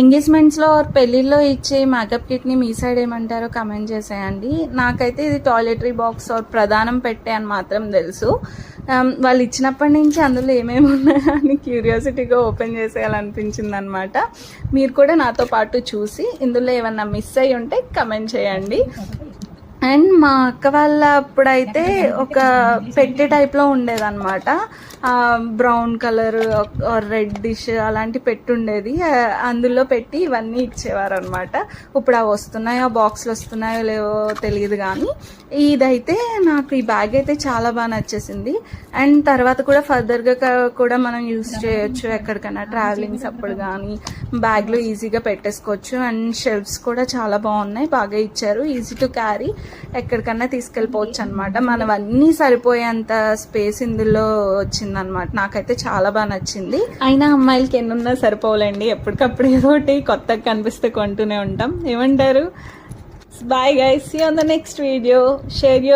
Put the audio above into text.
ఎంగేజ్మెంట్స్లో or పెళ్ళిళ్ళలో ఇచ్చే makeup కిట్ని మీ సైడ్ ఏమంటారో కమెంట్ చేసేయండి. నాకైతే ఇది టాయిలెటరీ బాక్స్ ఆర్ ప్రధానం పెట్టే అని మాత్రం తెలుసు. Um, వాళ్ళు ఇచ్చినప్పటి నుంచి అందులో ఏమేమి ఉన్నాయో అని క్యూరియాసిటీగా ఓపెన్ చేసేయాలనిపించింది అనమాట మీరు కూడా నాతో పాటు చూసి ఇందులో ఏమన్నా మిస్ అయ్యి ఉంటే కమెంట్ చేయండి. అండ్ మా అక్క వాళ్ళ అప్పుడైతే ఒక పెట్టే టైప్లో ఉండేదన్నమాట. బ్రౌన్ కలర్ రెడ్ డిష్ అలాంటి పెట్టుండేది అందులో పెట్టి ఇవన్నీ ఇచ్చేవారు అనమాట ఇప్పుడు అవి వస్తున్నాయో బాక్స్లు వస్తున్నాయో లేవో తెలియదు కానీ ఇదైతే నాకు ఈ బ్యాగ్ అయితే చాలా బాగా నచ్చేసింది. అండ్ తర్వాత కూడా ఫర్దర్గా కూడా మనం యూస్ చేయొచ్చు ఎక్కడికైనా ట్రావెలింగ్స్ అప్పుడు కానీ బ్యాగ్లో ఈజీగా పెట్టేసుకోవచ్చు. అండ్ షెల్ఫ్స్ కూడా చాలా బాగున్నాయి బాగా ఇచ్చారు. ఈజీ టు క్యారీ ఎక్కడికన్నా తీసుకెళ్ళిపోవచ్చు అనమాట మనం అన్నీ సరిపోయేంత స్పేస్ ఇందులో వచ్చిందనమాట నాకైతే చాలా బాగా నచ్చింది. అయినా అమ్మాయిలకి ఎన్నున్నా సరిపోలేండి ఎప్పటికప్పుడు ఏదో ఒకటి కొత్తగా కనిపిస్తే కొంటూనే ఉంటాం. ఏమంటారు? Bye guys you on the next video share you